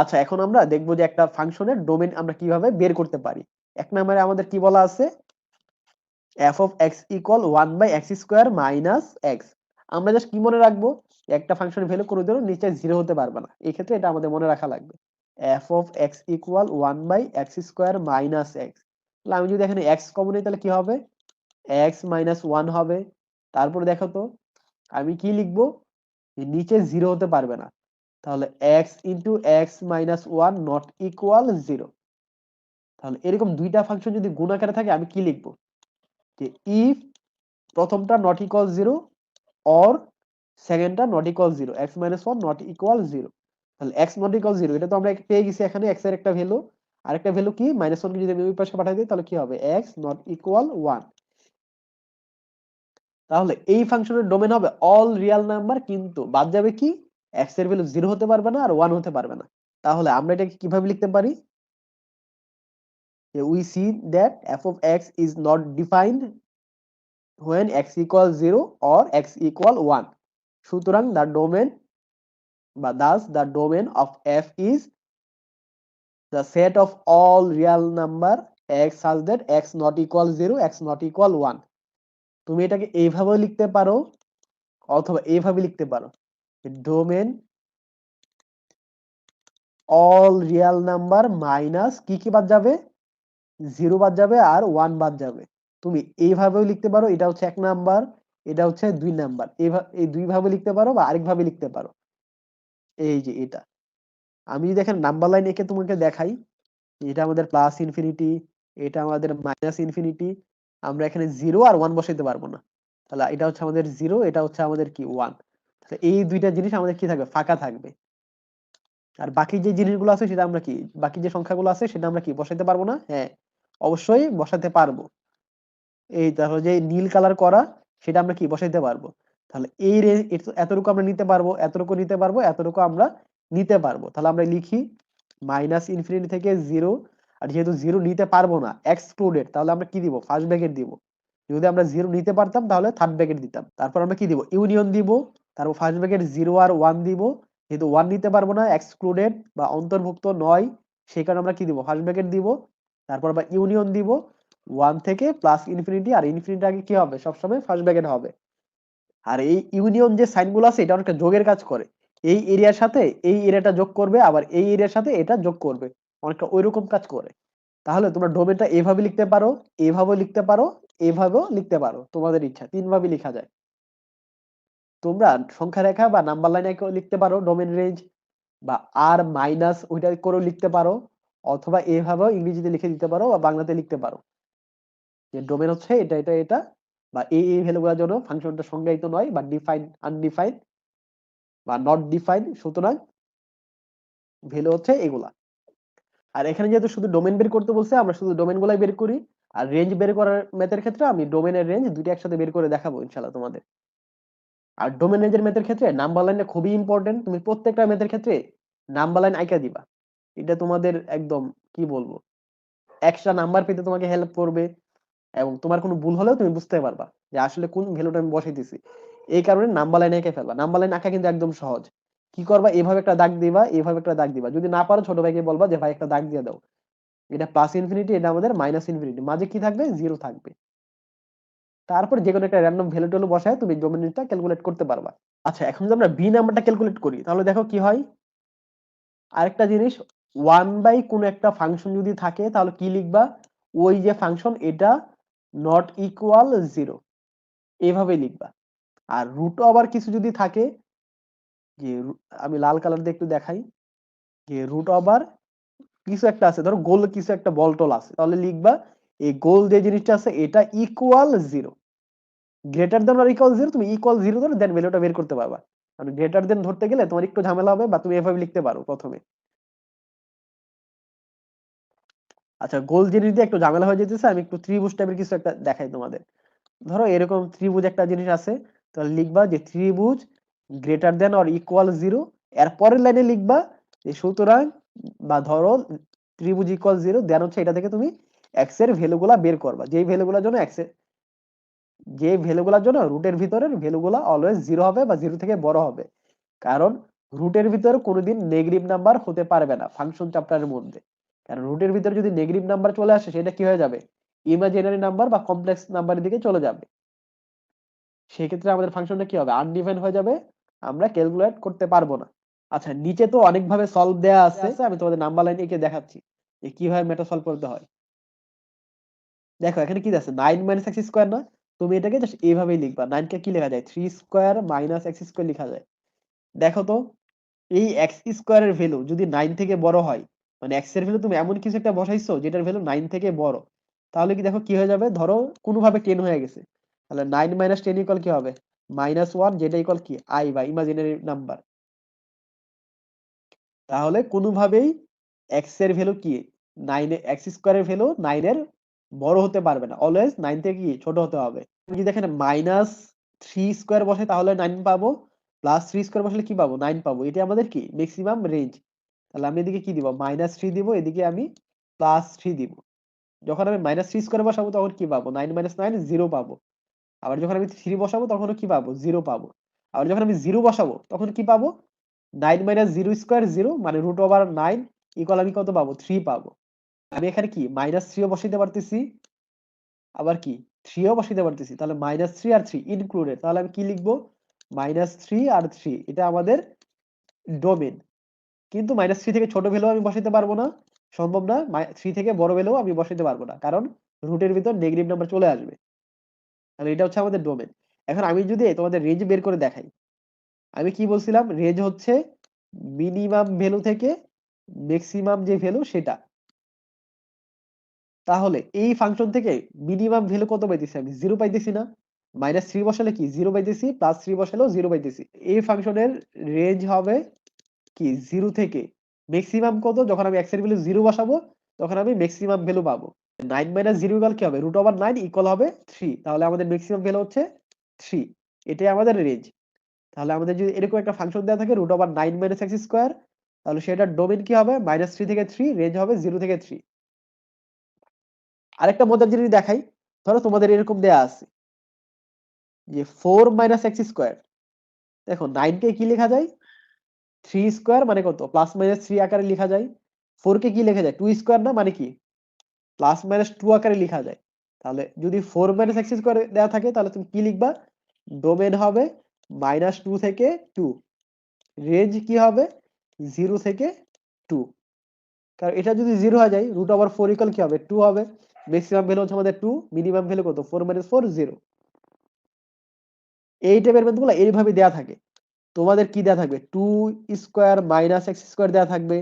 আচ্ছা এখন আমরা দেখব যে একটা ফাংশনের ডোমেন আমরা কীভাবে বের করতে পারি। এক নম্বরে আমাদের কি বলা আছে? F of X equal one by X square minus X আমরা জাস্ট কি মনে রাখব? একটা ফাংশনের ভ্যালু কোনো দিনও নিচে জিরো হতে পারবে না। এই ক্ষেত্রে এটা আমাদের মনে রাখা লাগবে। F of x equal one by x square minus x তাহলে আমি যদি এখানে এক্স কমন নিই, তাহলে কি হবে? মাইনাস ওয়ান হবে। তারপরে দেখো তো, আমি কি লিখব? নিচে জিরো হতে পারবে না। তাহলে x into x minus one not equal zero তাহলে এরকম দুইটা ফাংশন যদি গুণ আকারে থাকে, আমি কি লিখব? যে ইফ প্রথমটা not equal zero or সেকেন্ডটা not equal zero x minus one not equal zero তাহলে এক্স নট ইকুয়াল জিরো এটা তো আমরা পেয়ে গেছি এখানে এক্সের একটা ভ্যালু আরেকটা ভ্যালু কি? মাইনাস ওয়ান যদি আমি ওই পাশে পাঠাই দিই, তাহলে কি হবে? এক্স নট ইকুয়াল ওয়ান তাহলে এই ফাংশনের ডোমেন হবে অল রিয়েল নাম্বার কিন্তু বাদ যাবে কি? x এর ভ্যালু 0 হতে পারবে না আর 1 হতে পারবে না। তাহলে আমরা এটাকে কীভাবে লিখতে পারি? যে we see that f of x is not defined when x equal 0 or x equal 1 সুতরাং দা ডোমেন বা thus the domain of f is the set of all real number x such that x not equal 0 x not equal 1 তুমি এটাকে এইভাবে লিখতে পারো, অথবা এইভাবে লিখতে পারো। Domain all real number minus কি কি বাদ যাবে? জিরো বাদ যাবে আর ওয়ান বাদ যাবে। তুমি এইভাবেও লিখতে পারো, এটা হচ্ছে এক নাম্বার এটা হচ্ছে দুই নাম্বার এই দুই ভাবে লিখতে পারো বা আরেক ভাবে লিখতে পারো। এই যে এটা। আমি যদি এখানে নাম্বার লাইন এঁকে তোমাকে দেখাই, এটা আমাদের প্লাস ইনফিনিটি এটা আমাদের মাইনাস ইনফিনিটি আমরা এখানে জিরো আর ওয়ান বসাইতে পারব না। তাহলে এটা হচ্ছে আমাদের জিরো এটা হচ্ছে আমাদের কি? ওয়ান এই দুইটা জিনিস আমাদের কি থাকবে? ফাঁকা থাকবে। আর বাকি যে জিনিসগুলো আছে সেটা আমরা কি? বাকি যে সংখ্যাগুলো আছে সেটা আমরা কি, বসাইতে পারব না? হ্যাঁ অবশ্যই বসাতে পারব। এই তাহলে যে নীল কালার করা, সেটা আমরা কি, বসাইতে পারব। তাহলে এই এতটুকু আমরা নিতে পারব, এতটুকু নিতে পারব, এতটুকু আমরা নিতে পারব। তাহলে আমরা লিখি মাইনাস ইনফিনিটি থেকে জিরো, আর যেহেতু জিরো নিতে পারব না এক্সক্লুডেড তাহলে আমরা কি দিব? ফার্স্ট ব্র্যাকেট দিব। যদি আমরা জিরো নিতে পারতাম, তাহলে থার্ড ব্র্যাকেট দিতাম। তারপর আমরা কি দিব? ইউনিয়ন দিব। তারপর ফার্স্ট ব্র্যাকেট জিরো আর ওয়ান দিব। যেহেতু ওয়ান নিতে পারব না এক্সক্লুডেড বা অন্তর্ভুক্ত নয়, সেই কারণে আমরা কি দিব? ফার্স্ট ব্র্যাকেট দিব, তারপর আবার ইউনিয়ন দিব। ওয়ান থেকে প্লাস ইনফিনিটি আর ইনফিনিটি আগে কি হবে? সবসময় ফার্স্ট ব্র্যাকেট হবে। আর এই ইউনিয়ন যে সাইনগুলো আছে, এটা অনেকটা যোগের কাজ করে। এই এরিয়ার সাথে এই এরিয়াটা যোগ করবে, আবার এই এরিয়ার সাথে এটা যোগ করবে। অনেকটা ওইরকম কাজ করে। তাহলে তোমরা ডোমেনটা এভাবে লিখতে পারো এভাবে লিখতে পারো, এভাবেও লিখতে পারো। তোমাদের ইচ্ছা, তিনভাবে লেখা যায়। তোমরা সংখ্যা রেখা বা নাম্বার লাইনে লিখতে পারো ডোমেন রেঞ্জ বা আর মাইনাস ওইটা করেও লিখতে পারো, অথবা এভাবেও ইংরেজিতে লিখে দিতে পারো বা বাংলাতে লিখতে পারো। যে ডোমেন হচ্ছে এটা এটা এটা বা এই এই ভ্যালুগুলোর জন্য ফাংশনটা সংজ্ঞায়িত নয় বা ডিফাইন আনডিফাইন বা নট ডিফাইন সুতরাং ভ্যালু হচ্ছে এগুলা। আর এখানে যেহেতু শুধু ডোমেন বের করতে বলছে, আমরা শুধু ডোমেন গুলাই বের করি, আর রেঞ্জ বের করার ম্যাথের ক্ষেত্রে আমি ডোমেনের রেঞ্জ দুইটা একসাথে বের করে দেখাবো ইনশাল্লাহ তোমাদের। আর ডোমেন রেঞ্জের ম্যাথের ক্ষেত্রে নাম্বার লাইনটা খুবই ইম্পর্টেন্ট তুমি প্রত্যেকটা ম্যাথের ক্ষেত্রে নাম্বার লাইন আইকা দিবা। এটা তোমাদের একদম কি বলব? এক্সট্রা নাম্বার পেতে তোমাকে হেল্প করবে এবং তোমার কোনো ভুল হলেও তুমি বুঝতে পারবা যে আসলে কোন ভ্যালুটা আমি বসাইতেছি। এই কারণে নাম্বার লাইন এঁকে ফেলবা। নাম্বার লাইন আঁকা কিন্তু একদম সহজ। কি করবা? এভাবে একটা দাগ দিবা, এভাবে একটা দাগ দিবা। যদি না পারো ছোট ভাইকে বলবা যে, ভাই, একটা দাগ দিয়ে দাও। এটা প্লাস ইনফিনিটি এটা আমাদের মাইনাস ইনফিনিটি মাঝে কি থাকবে? জিরো থাকবে। তারপর যে কোনো একটা র্যান্ডম ভ্যালু ট্যালু বসায় তুমি ডোমিনেটটা ক্যালকুলেট করতে পারবা। আচ্ছা এখন যদি আমরা বি নাম্বারটা ক্যালকুলেট করি, তাহলে দেখো কি হয়? আরেকটা জিনিস ওয়ান বাই কোন একটা ফাংশন যদি থাকে, তাহলে কি লিখবা? ওই যে ফাংশন এটা নট ইকুয়াল জিরো এভাবে লিখবা। আর রুট ওভার কিছু যদি থাকে, যে আমি লাল কালার দিয়ে একটু দেখাই, যে রুট ওভার কিছু একটা আছে, ধরো গোল কিছু একটা বল টল আছে, তাহলে লিখবা এই গোল যে জিনিসটা আছে, এটা ইকুয়াল জিরো গ্রেটার দেন আর ইকুয়াল জিরো তুমি ইকুয়াল জিরো ধরো দেন ভ্যালুটা বের করতে পারবা। মানে গ্রেটার দেন ধরতে গেলে তোমার একটু ঝামেলা হবে বা তুমি এভাবে লিখতে পারো প্রথমে। আচ্ছা গোল জিনিস দিয়ে একটু ঝামেলা হয়ে যেতেছে, আমি একটু ত্রিভুজ টাইপের কিছু একটা দেখাই তোমাদের। ধরো এরকম ত্রিভুজ একটা জিনিস আছে, তাহলে লিখবা যে ত্রিভুজ greater than or equal zero এর পরের লাইনে লিখবা যে সুতরাং বা ধরো ত্রিভুজ ইকুয়াল জিরো দেন হচ্ছে এটা থেকে তুমি এক্সের ভ্যালুগুলা বের করবা। যেই ভ্যালুগুলোর জন্য এক্সের যে ভ্যালুগুলোর জন্য রুটের ভিতরের ভ্যালুগুলা অলওয়েজ জিরো হবে বা জিরো থেকে বড় হবে। কারণ রুটের ভিতর কোনোদিন নেগেটিভ নাম্বার হতে পারবে না ফাংশন চ্যাপ্টারের মধ্যে। কারণ রুটের ভিতরে যদি নেগেটিভ নাম্বার চলে আসে, সেটা কি হয়ে যাবে? ইমাজিনারি নাম্বার বা কমপ্লেক্স নাম্বারের দিকে চলে যাবে। সেক্ষেত্রে আমাদের ফাংশনটা কি হবে? আনডিফাইন হয়ে যাবে। আমরা ক্যালকুলেট করতে পারব না। আচ্ছা নিচে তো অনেকভাবে সলভ দেয়া আছে। আমি তোমাদের নাম্বার লাইন এঁকে দেখাচ্ছি যে কীভাবে মেটা সলভ করতে হয়। দেখো, এখানে কি আছে? নাইন মাইনাস এক্স স্কোয়ার না তুমি এটাকে জাস্ট এইভাবেই লিখবা। নাইন কে কি লেখা যায়? Three square minus x square লেখা যায়। দেখো তো, এই এক্স স্কোয়ারের ভ্যালু যদি নাইন থেকে বড় হয় মানে এক্সের ভ্যালু তুমি এমন কিছু একটা বসাইছো, যেটার ভ্যালু নাইন থেকে বড়, তাহলে কি দেখো কি হয়ে যাবে? ধরো কোনোভাবে টেন হয়ে গেছে। তাহলে নাইন মাইনাস টেন ইকুয়াল কি হবে? মাইনাস ওয়ান যেটা ইকুয়াল কি? আই বা ইমাজিনারি নাম্বার তাহলে কোনোভাবেই এক্সের ভ্যালু কি? নাইনে এক্স স্কোয়ারের ভ্যালু নাইনের বড় হতে পারবে না। অলওয়েজ নাইন থেকে কি ছোট হতে হবে। যদি দেখেন মাইনাস থ্রি স্কোয়ার বসে তাহলে নাইন পাবো। প্লাস থ্রি স্কোয়ার বসলে কি পাবো? নাইন পাবো। এটা আমাদের কি? ম্যাক্সিমাম রেঞ্জ তাহলে আমি এদিকে কি দিব? মাইনাস থ্রি দিব। এদিকে আমি প্লাস থ্রি দিব। যখন আমি মাইনাস থ্রি স্কোয়ার বসাবো তখন কি পাবো? নাইন মাইনাস নাইন জিরো পাবো। আবার যখন আমি থ্রি বসাবো তখন কি পাবো? জিরো পাবো। আবার যখন আমি জিরো বসাবো তখন কি পাবো? Nine minus zero square zero মানে রুট ওভার নাইন ইকুয়াল আমি কত পাবো? থ্রি পাবো। আমি এখানে কি মাইনাস থ্রিও বসাইতে পারতেছি? আবার কি থ্রিও বসাইতে পারতেছি। তাহলে মাইনাস থ্রি আর থ্রি ইনক্লুডেড তাহলে আমি কি লিখব? মাইনাস থ্রি আর থ্রি এটা আমাদের ডোমেন কিন্তু মাইনাস থ্রি থেকে ছোট ভ্যালু আমি বসাইতে পারব না। সম্ভব না। থ্রি থেকে বড় ভ্যালু আমি বসাইতে পারব না। কারণ রুটের ভিতর নেগেটিভ নাম্বার চলে আসবে। তাহলে এটা হচ্ছে আমাদের ডোমেন এখন আমি যদি তোমাদের রেঞ্জ বের করে দেখাই, আমি কি বলছিলাম? রেঞ্জ হচ্ছে মিনিমাম ভ্যালু থেকে ম্যাক্সিমাম যে ভ্যালু সেটা। তাহলে এই ফাংশন থেকে মিনিমাম ভ্যালু কত পাইতেছি আমি? জিরো পাইতেছি না। মাইনাস থ্রি বসালে কি? জিরো পাইতেছি প্লাস থ্রি বসালেও জিরো পাইতেছি। এই ফাংশনের রেঞ্জ হবে কি? জিরো থেকে ম্যাক্সিমাম কত? যখন আমি এক্সের ভ্যালু জিরো বসাবো, তখন আমি ম্যাক্সিমাম ভ্যালু পাবো। নাইন মাইনাস জিরো ইকাল কি হবে? রুট ওভার নাইন ইকুয়াল হবে থ্রি তাহলে আমাদের ম্যাক্সিমাম ভ্যালু হচ্ছে থ্রি এটাই আমাদের রেঞ্জ তাহলে আমাদের যদি এরকম একটা ফাংশন দেওয়া থাকে root over nine minus x square তাহলে সেটার ডোমেন কি হবে? মাইনাস থ্রি থেকে থ্রি রেঞ্জ হবে জিরো থেকে থ্রি আরেকটা মজার জিনিস দেখাই। ধরো তোমাদের এরকম দেয়া আছে। যে ফোর মাইনাস এক্স স্কোয়ার দেখো নাইন কে কি লেখা যায়? থ্রি স্কোয়ার মানে কত? প্লাস মাইনাস থ্রি আকারে লেখা যায়। ফোর কে কি লেখা যায়? টু স্কোয়ার না মানে কি? প্লাস মাইনাস টু আকারে লেখা যায়। তাহলে যদি ফোর মাইনাস এক্স স্কোয়ার দেওয়া থাকে, তাহলে তুমি কি লিখবা? ডোমেন হবে মাইনাস টু থেকে টু রেঞ্জ কি হবে? জিরো থেকে টু কারণ এটা যদি জিরো হয়ে যায় রুট ওভার ফোর ইকাল কি হবে? টু হবে। ম্যাক্সিমাম ভ্যালু হচ্ছে আমাদের টু মিনিমাম ভ্যালু কত? ফোর মাইনাস ফোর জিরো এই টাইপের ম্যাথগুলো এইভাবে দেয়া থাকে। তোমাদের কি দেয়া থাকবে? Two square minus x square দেওয়া থাকবে।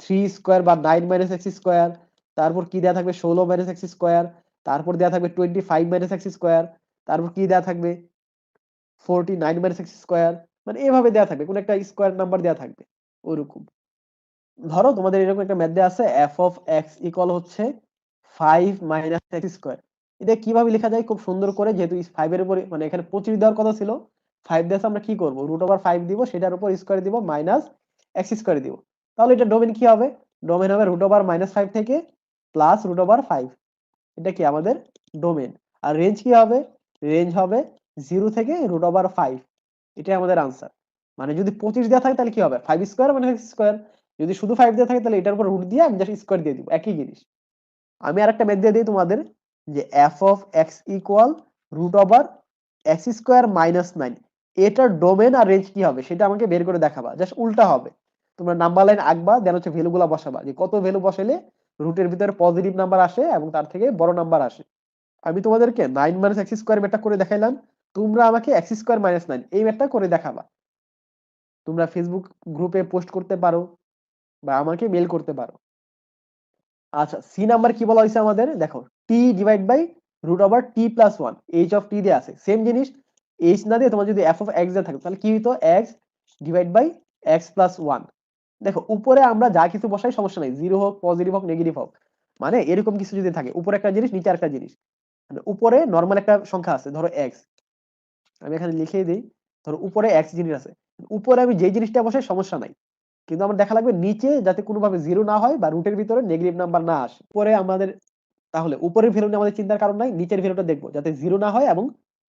থ্রি স্কোয়ার বা নাইন মাইনাস এক্স স্কোয়ার তারপর কি দেওয়া থাকবে? ষোলো মাইনাস এক্স স্কোয়ার তারপর দেয়া থাকবে twenty five minus x square তারপর কি দেয়া থাকবে? Forty nine minus x square মানে এভাবে দেওয়া থাকবে। কোন একটা স্কোয়ার নাম্বার দেয়া থাকবে। ওরকম। ধরো তোমাদের এরকম একটা ম্যাথ দেওয়া আছে এফ অফ এক্স ইকুয়াল হচ্ছে ফাইভ মাইনাস এক্স স্কোয়ার এটা কীভাবে লেখা যায়? খুব সুন্দর করে, যেহেতু ফাইভের উপরে মানে এখানে পঁচিশ দেওয়ার কথা ছিল ফাইভ দিয়ে আমরা কি করব? রুট ওভার ফাইভ দিব, সেটার উপর স্কোয়ার দিব মাইনাস এক্স স্কোয়ার দিব। তাহলে এটা ডোমেন কি হবে? ডোমেন হবে রুট ওভার মাইনাস ফাইভ থেকে প্লাস রুট ওভার ফাইভ এটা কি আমাদের ডোমেন আর রেঞ্জ কি হবে? রেঞ্জ হবে জিরো থেকে রুট ওভার ফাইভ এটাই আমাদের আনসার মানে যদি পঁচিশ দেওয়া থাকে তাহলে কি হবে? ফাইভ স্কোয়ার মানে স্কোয়ার যদি শুধু ফাইভ দেওয়া থাকে তাহলে এটার উপর রুট দিয়ে আমি জাস্ট স্কোয়ার দিয়ে দিব। একই জিনিস। আমি আর একটা ম্যাথ দিয়ে দিই তোমাদের, যে f of x equal root over x square minus nine এটার ডোমেন আর রেঞ্জ কি হবে সেটা আমাকে বের করে দেখাবা জাস্ট উল্টা হবে। তোমরা নাম্বার লাইন আঁকবা দেন হচ্ছে ভ্যালু গুলা বসাবা, যে কত ভ্যালু বসালে রুটের ভিতরে পজিটিভ নাম্বার আসে এবং তার থেকে বড় নাম্বার আসে। আমি তোমাদেরকে নাইন মাইনাস এক্স স্কোয়ার ম্যাটটা করে দেখাইলাম, তোমরা আমাকে এক্স স্কোয়ার মাইনাস নাইন এই ম্যাটটা করে দেখাবা। তোমরা ফেসবুক গ্রুপে পোস্ট করতে পারো বা আমাকে মেল করতে পারো। আচ্ছা সি নাম্বার কি বলা হয়েছে আমাদের? দেখো t divide by root over t plus one h of t দিয়ে আছে। সেম জিনিস এইচ না দিয়ে তোমার যদি এফ অফ এক্স দিয়ে থাকে, তাহলে কি হইতো? X divide by x plus one দেখো, উপরে আমরা যা কিছু বসাই, সমস্যা নাই। জিরো হোক পজিটিভ হোক নেগেটিভ হোক। মানে এরকম কিছু যদি থাকে, উপরে একটা জিনিস, নিচে একটা জিনিস। মানে উপরে নর্মাল একটা সংখ্যা আছে, ধরো এক্স আমি এখানে লিখে দিই, ধরো উপরে এক্স জিনিস আছে। উপরে আমি যেই জিনিসটা বসাই, সমস্যা নাই। কিন্তু আমার দেখা লাগবে নিচে যাতে কোনোভাবে জিরো না হয় বা রুটের ভিতরে নেগেটিভ নাম্বার না আসে। পরে আমাদের, তাহলে উপরের ভ্যালু নিয়ে আমাদের চিন্তার কারণ নাই, নিচের ভ্যালুটা দেখব, যাতে জিরো না হয় এবং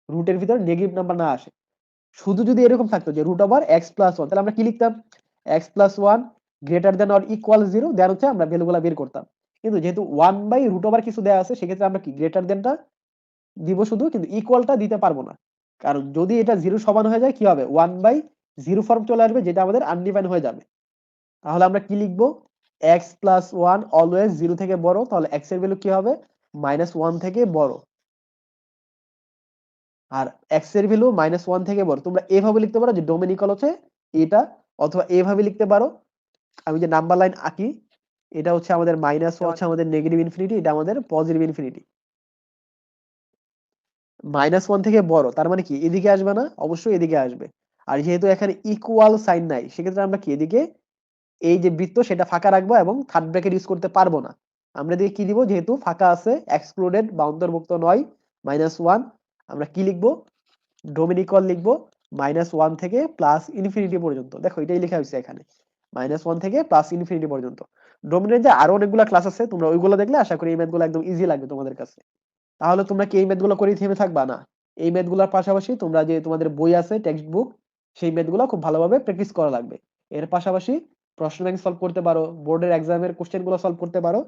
রুটের ভিতরে নেগেটিভ নাম্বার না আসে। শুধু যদি এরকম থাকতো যে root over x plus one তাহলে আমরা কি লিখতাম? X plus one greater than or equal zero then হচ্ছে আমরা ভ্যালুগুলো বের করতাম। কিন্তু যেহেতু ওয়ান বাই রুট ওভার কিছু দেওয়া আছে, সেক্ষেত্রে আমরা কি গ্রেটার দেনটা দিব শুধু, কিন্তু ইকুয়ালটা দিতে পারব না। কারণ যদি এটা জিরো সমান হয়ে যায়, কি হবে? ওয়ান বাই জিরো ফর্ম চলে আসবে, যেটা আমাদের আনডিফাইন হয়ে যাবে। তাহলে আমরা কি লিখব? X plus one always zero থেকে বড়, তাহলে এক্সের ভ্যালু কি হবে? মাইনাস ওয়ান থেকে বড়। আর এক্সের ভ্যালু মাইনাস ওয়ান থেকে বড়। তোমরা এভাবে লিখতে পারো যে ডোমিনিকল হচ্ছে এটা, অথবা এভাবে লিখতে পারো। আমি যে নাম্বার লাইন আঁকি, এটা হচ্ছে আমাদের মাইনাস হচ্ছে আমাদের নেগেটিভ ইনফিনিটি এটা আমাদের পজিটিভ ইনফিনিটি মাইনাস ওয়ান থেকে বড়, তার মানে কি? এদিকে আসবে না, অবশ্যই এদিকে আসবে। আর যেহেতু এখানে ইকুয়াল সাইন নাই, সেক্ষেত্রে আমরা কি? এদিকে এই যে বৃত্ত সেটা ফাঁকা রাখব এবং থার্ড ব্র্যাকেট ইউজ করতে পারব না। আমরা এদিকে কি দিব? যেহেতু ফাঁকা আছে এক্সক্লুডেড বা অন্তর্ভুক্ত নয় মাইনাস ওয়ান আমরা কি লিখব? ডোমিনিকল লিখব মাইনাস ওয়ান থেকে প্লাস ইনফিনিটি পর্যন্ত। দেখো, এটাই লেখা হয়েছে এখানে। মাইনাস ওয়ান থেকে প্লাস ইনফিনিটি পর্যন্ত। ডোমিনের যে আরও অনেকগুলো ক্লাস আছে, তোমরা ওইগুলো দেখলে আশা করি এই ম্যাথগুলো একদম ইজি লাগবে তোমাদের কাছে। তাহলে তোমরা কি এই ম্যাথগুলো করেই থেমে থাকবা? না। এই ম্যাথগুলোর পাশাপাশি তোমরা যে তোমাদের বই আছে টেক্সট বুক সেই ম্যাথগুলো খুব ভালোভাবে প্র্যাকটিস করা লাগবে। এর পাশাপাশি প্রশ্ন ব্যাংক সলভ করতে পারো বোর্ডের এক্সামের কোশ্চেনগুলো সলভ করতে পারো।